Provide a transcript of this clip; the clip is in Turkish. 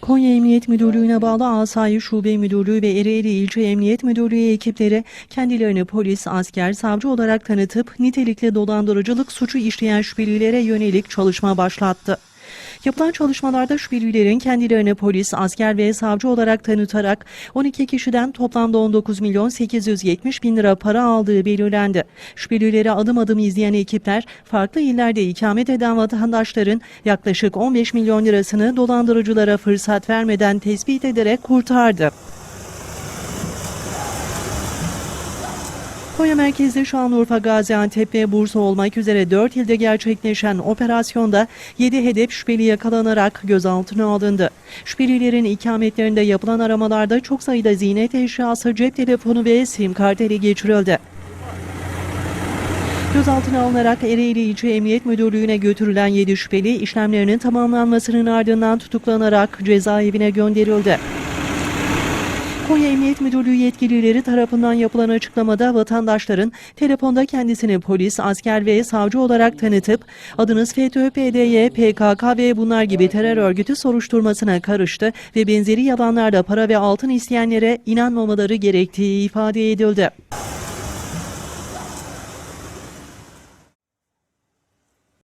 Konya Emniyet Müdürlüğü'ne bağlı Asayiş Şube Müdürlüğü ve Ereğli İlçe Emniyet Müdürlüğü ekipleri kendilerini polis, asker, savcı olarak tanıtıp nitelikli dolandırıcılık suçu işleyen şüphelilere yönelik çalışma başlattı. Yapılan çalışmalarda şüphelilerin kendilerini polis, asker ve savcı olarak tanıtarak 12 kişiden toplamda 19 milyon 870 bin lira para aldığı belirlendi. Şüphelileri adım adım izleyen ekipler farklı illerde ikamet eden vatandaşların yaklaşık 15 milyon lirasını dolandırıcılara fırsat vermeden tespit ederek kurtardı. Konya merkezli Şanlıurfa, Gaziantep ve Bursa olmak üzere 4 ilde gerçekleşen operasyonda 7 hedef şüpheli yakalanarak gözaltına alındı. Şüphelilerin ikametlerinde yapılan aramalarda çok sayıda ziynet eşyası, cep telefonu ve sim kart ele geçirildi. Gözaltına alınarak Ereğli İlçe Emniyet Müdürlüğü'ne götürülen 7 şüpheli işlemlerinin tamamlanmasının ardından tutuklanarak cezaevine gönderildi. Konya Emniyet Müdürlüğü yetkilileri tarafından yapılan açıklamada vatandaşların telefonda kendisini polis, asker ve savcı olarak tanıtıp adınız FETÖ, PDY, PKK ve bunlar gibi terör örgütü soruşturmasına karıştı ve benzeri yalanlarla para ve altın isteyenlere inanmamaları gerektiği ifade edildi.